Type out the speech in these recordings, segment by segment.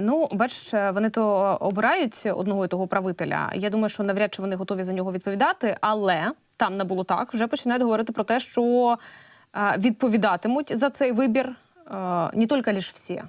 Ну, бачиш, вони то обирають одного і того правителя. Я думаю, що навряд чи вони готові за нього відповідати, але там не було так. Вже починають говорити про те, що а, відповідатимуть за цей вибір не тільки лише всі,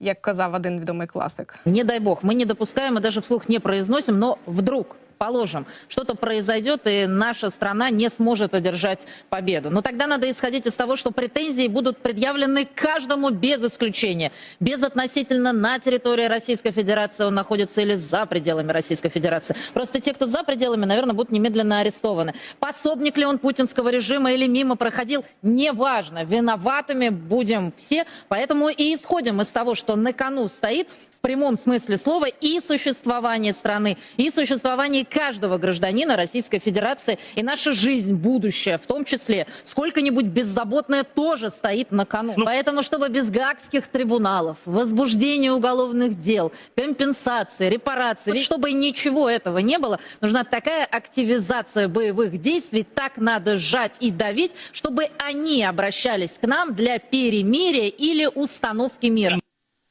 як казав один відомий класик. Не дай бог, мы не допускаем навіть вслух не произносим, но вдруг, положим, что-то произойдет, и наша страна не сможет одержать победу. Но тогда надо исходить из того, что претензии будут предъявлены каждому без исключения. Без относительно на территории Российской Федерации он находится или за пределами Российской Федерации. Просто те, кто за пределами, наверное, будут немедленно арестованы. Пособник ли он путинского режима или мимо проходил, неважно. Виноватыми будем все. Поэтому и исходим из того, что на кону стоит в прямом смысле слова и существование страны, и существование каждого гражданина Российской Федерации, и наша жизнь, будущее, в том числе, сколько-нибудь беззаботное тоже стоит на кону. Поэтому, чтобы без гаагских трибуналов, возбуждения уголовных дел, компенсации, репарации, вот чтобы ничего этого не было, нужна такая активизация боевых действий, так надо сжать и давить, чтобы они обращались к нам для перемирия или установки мира.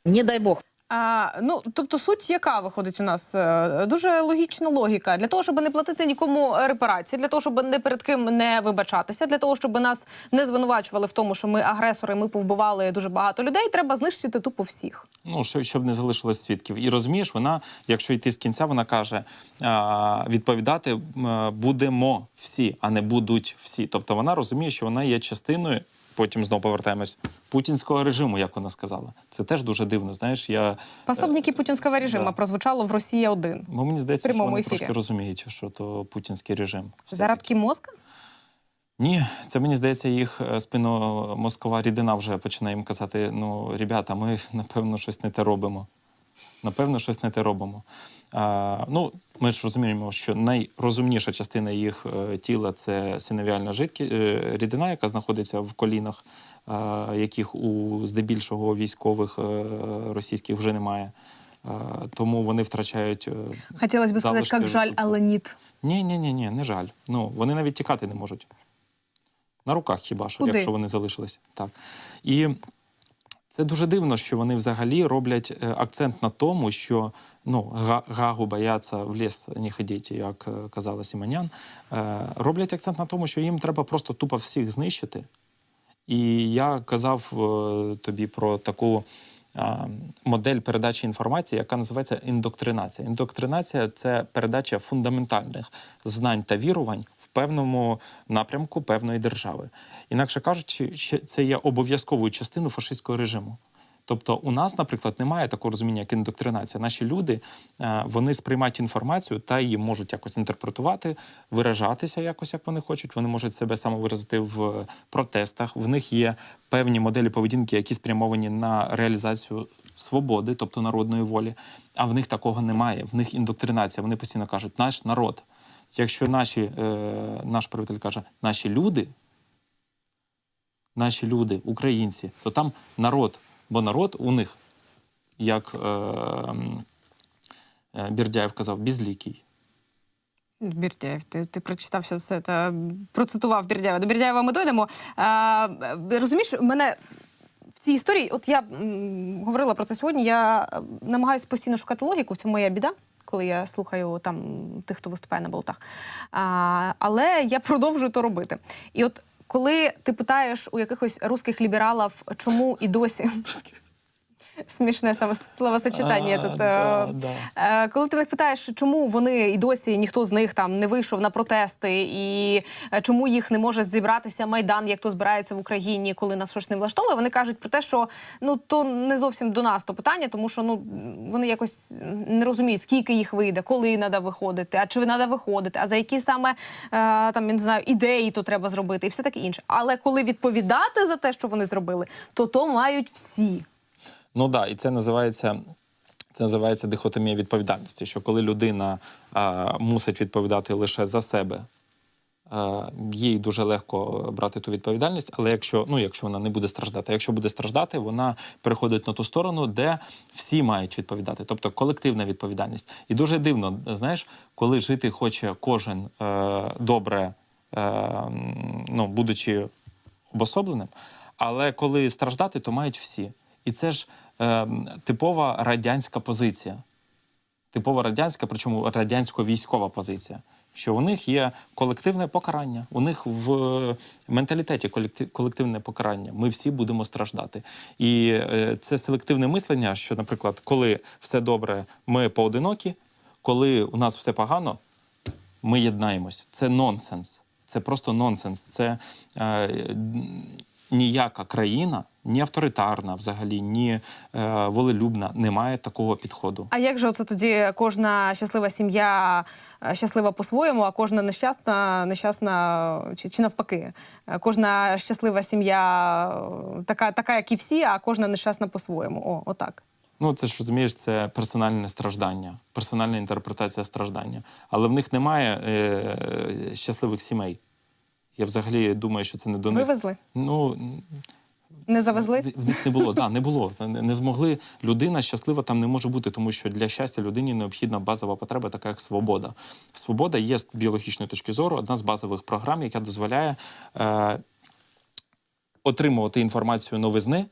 Не дай бог. А, ну, тобто, суть яка виходить у нас? Е, Дуже логічна логіка. Для того, щоб не платити нікому репарації, для того, щоб не перед ким не вибачатися, для того, щоб нас не звинувачували в тому, що ми агресори, ми повбивали дуже багато людей, треба знищити тупо всіх. Ну, щоб не залишилось свідків. І розумієш, вона, якщо йти з кінця, вона каже: відповідати будемо всі, а не будуть всі. Тобто вона розуміє, що вона є частиною. Потім знову повертаємось путінського режиму, як вона сказала. Це теж дуже дивно. Знаєш, я Пособники путінського режиму да. прозвучало в Росії один. бо мені здається, що вони ефірі. трошки розуміють, що то путінський режим. Зарадки мозка? Ні, це мені здається, їх спиномозкова спинномозкова рідина вже починає їм казати: ну, ребята, ми напевно щось не те робимо. Напевно, щось не те робимо. А, ну, ми ж розуміємо, що найрозумніша частина їх е, тіла це синовіальна жидкі, е, рідина, яка знаходиться в колінах, е, яких у здебільшого військових е, російських вже немає. Е, тому вони втрачають. Хотілося б сказати, як жаль, але ніт. ні, ні, ні, ні, не жаль. Ну, вони навіть тікати не можуть. На руках хіба що, Куди? якщо вони залишились. Так. І це дуже дивно, що вони взагалі роблять е, акцент на тому, що ну, гагу бояться в ліс не ходіть, як е, казала Сіманян. Е, роблять акцент на тому, що їм треба просто тупо всіх знищити. І я казав тобі про таку модель передачі інформації, яка називається індоктринація. Індоктринація це передача фундаментальних знань та вірувань в певному напрямку певної держави. Інакше кажучи, це є обов'язковою частиною фашистського режиму. Тобто, у нас, наприклад, немає такого розуміння, як індоктринація. Наші люди е, вони сприймають інформацію та її можуть якось інтерпретувати, виражатися якось, як вони хочуть. Вони можуть себе самовиразити в протестах. В них є певні моделі поведінки, які спрямовані на реалізацію свободи, тобто народної волі. А в них такого немає. В них індоктринація. Вони постійно кажуть, наш народ. Якщо наші, е, наш правитель каже, наші люди, наші люди, українці, то там народ, бо народ у них, як е, е, Бірдяєв казав, безлікий. Бірдяєв, ти, ти прочитав все це та процитував Бірдяєва. До Бірдяєва ми дойдемо. А, е, розумієш, мене в цій історії, от я м, говорила про це сьогодні. Я е, намагаюся постійно шукати логіку. В цьому моя біда, коли я слухаю там тих, хто виступає на болотах. А, але я продовжую то робити. І от коли ти питаєш у якихось русських лібералів, чому і досі. Смішне саме словосочетання. А, тут, да, е, да. Е, Коли ти них питаєш, чому вони і досі ніхто з них там не вийшов на протести, і е, чому їх не може зібратися майдан, як то збирається в Україні, коли нас щось не влаштовує, вони кажуть про те, що ну то не зовсім до нас то питання, тому що ну вони якось не розуміють, скільки їх вийде, коли треба виходити, а чи треба виходити, а за які саме там я не знаю ідеї то треба зробити, і все таке інше. Але коли відповідати за те, що вони зробили, то то мають всі. Ну да, і це називається. Це називається дихотомія відповідальності. Що коли людина а, мусить відповідати лише за себе, а, їй дуже легко брати ту відповідальність, але якщо, ну, якщо вона не буде страждати, якщо буде страждати, вона переходить на ту сторону, де всі мають відповідати, тобто колективна відповідальність. І дуже дивно, знаєш, коли жити хоче кожен е, добре, е, ну, будучи обособленим, але коли страждати, то мають всі. І це ж е, типова радянська позиція. Типова радянська, причому радянсько-військова позиція. Що у них є колективне покарання, у них в е, менталітеті колективне покарання. Ми всі будемо страждати. І е, це селективне мислення, що, наприклад, коли все добре, ми поодинокі, коли у нас все погано, ми єднаємось. Це нонсенс. Це просто нонсенс. Це е, ніяка країна, ні авторитарна, взагалі, ні е, волелюбна, не має такого підходу. А як же оце тоді кожна щаслива сім'я е, щаслива по-своєму, а кожна нещасна, нещасна чи, чи навпаки? Е, Кожна щаслива сім'я е, така, така, як і всі, а кожна нещасна по-своєму. О, отак. Ну, це ж розумієш, це персональне страждання, персональна інтерпретація страждання. Але в них немає е, щасливих сімей. Я взагалі думаю, що це не до них. Вивезли? Ну, Не завезли? В, в них не було, да, не було. Не, не змогли. Людина щаслива там не може бути, тому що для щастя людині необхідна базова потреба, така як свобода. Свобода є з біологічної точки зору одна з базових програм, яка дозволяє е, отримувати інформацію новизни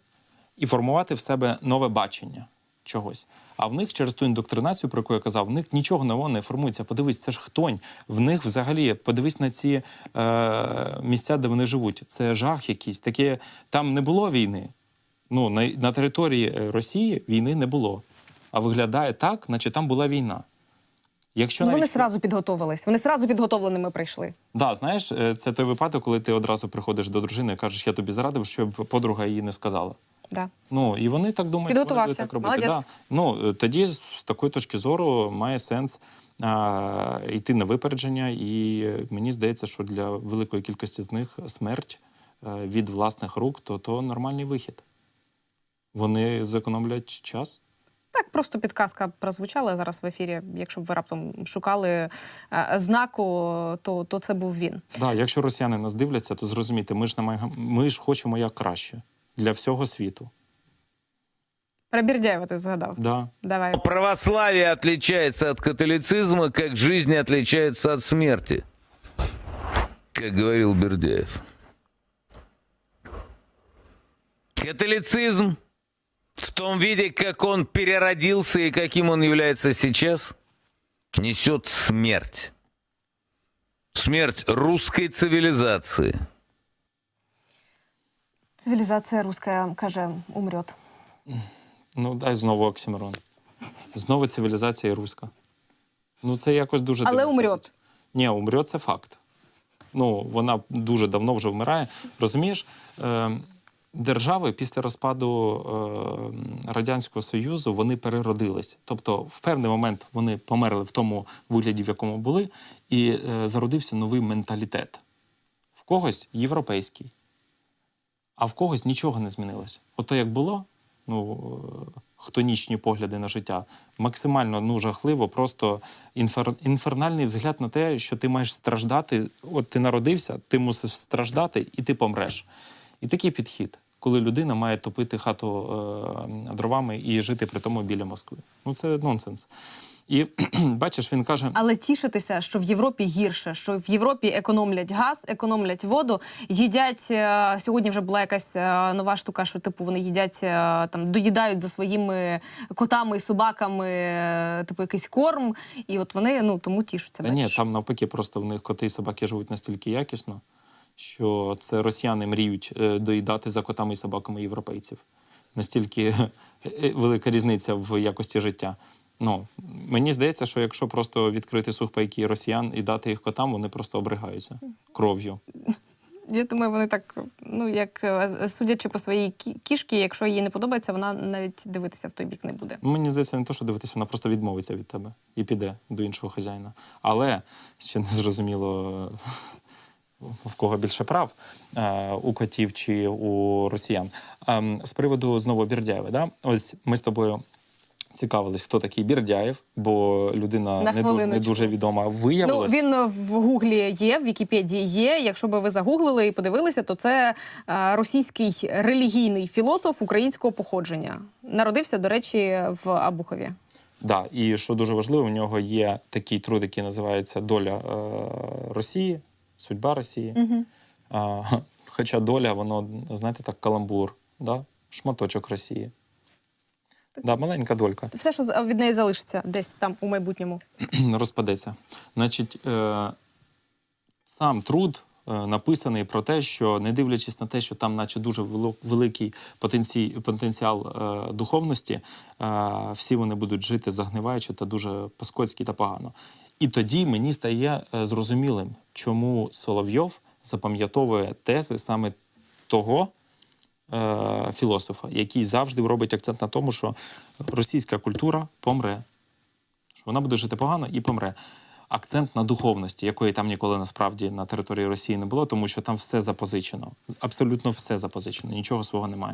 і формувати в себе нове бачення чогось. А в них через ту індоктринацію, про яку я казав, в них нічого нового не формується. Подивись, це ж хтонь. В них взагалі подивись на ці е, місця, де вони живуть. Це жах якийсь. Таке там не було війни. Ну на, на території е, Росії війни не було. А виглядає так, наче там була війна. Якщо Ну, вони навіть сразу підготовились. Вони сразу підготовленими прийшли. Да, знаєш, е, це той випадок, коли ти одразу приходиш до дружини і кажеш, я тобі зрадив, щоб подруга її не сказала. Да. Ну і вони так думають, що вони будуть Підготувався. так робити. Да. Ну е, тоді з такої точки зору має сенс а, йти на випередження, і е, мені здається, що для великої кількості з них смерть е, від власних рук то, то нормальний вихід. Вони зекономлять час. Так, просто підказка прозвучала зараз в ефірі. Якщо б ви раптом шукали е, знаку, то, то це був він. Да, якщо росіяни нас дивляться, то зрозумійте, ми ж намагаємо, ми ж хочемо як краще для всього світу. Про Бірдяєва ти згадав. Да. Давай. Православие отличается от католицизма, как жизнь отличается от смерти, как говорил Бердяев. Католицизм в том виде, как он переродился и каким он является сейчас, несет смерть. Смерть русской цивилизации. Цивілізація руська каже, умрет. Ну, дай знову оксимирон. Знову цивілізація руська. Ну, це якось дуже Але дивно умрет. Ні, умрет це факт. Ну, вона дуже давно вже вмирає. Розумієш, е, держави після розпаду е, Радянського Союзу вони переродились. Тобто, в певний момент вони померли в тому вигляді, в якому були, і е, зародився новий менталітет. В когось європейський, а в когось нічого не змінилося. Ото як було, ну, е, хтонічні погляди на життя, максимально ну, жахливо, просто інфер, інфернальний взгляд на те, що ти маєш страждати. От ти народився, ти мусиш страждати і ти помреш. І такий підхід, коли людина має топити хату е, дровами і жити при тому біля Москви. Ну це нонсенс. І бачиш, він каже. Але тішитися, що в Європі гірше, що в Європі економлять газ, економлять воду, їдять е, сьогодні. Вже була якась е, нова штука, що типу вони їдять е, там, доїдають за своїми котами і собаками, е, типу якийсь корм, і от вони ну тому тішуться. Та ні, там навпаки, просто в них коти і собаки живуть настільки якісно, що це росіяни мріють е, доїдати за котами і собаками європейців. Настільки велика різниця в якості життя. Ну, мені здається, що якщо просто відкрити сухпайки росіян і дати їх котам, вони просто обригаються кров'ю. Я думаю, вони так, ну як е, судячи по своїй кі- кішки, якщо їй не подобається, вона навіть дивитися в той бік не буде. Мені здається, не то, що дивитися, вона просто відмовиться від тебе і піде до іншого хазяїна. Але ще не зрозуміло, в кого більше прав е, у котів чи у росіян. Ем, З приводу знову Бірдяєва, да? ось ми з тобою. Цікавились, хто такий Бірдяєв, бо людина не, ду- не дуже відома. Ну він в Гуглі є, в Вікіпедії є. Якщо би ви загуглили і подивилися, то це е, російський релігійний філософ українського походження. Народився, до речі, в Абухові. да, і що дуже важливо, в нього є такий труд, який називається Доля е, Росії, судьба Росії. Угу. А, хоча доля, воно, знаєте, так, каламбур, да? шматочок Росії. Да, маленька долька. Все, що від неї залишиться десь там у майбутньому. розпадеться. Значить, е, сам труд е, написаний про те, що не дивлячись на те, що там, наче дуже великий потенцій, потенціал е, духовності, е, всі вони будуть жити загниваючи та дуже по-скотськи та погано. І тоді мені стає е, зрозумілим, чому Соловйов запам'ятовує тези саме того філософа, який завжди робить акцент на тому, що російська культура помре що вона буде жити погано і помре. Акцент на духовності, якої там ніколи насправді на території Росії не було, тому що там все запозичено. Абсолютно все запозичено, нічого свого немає.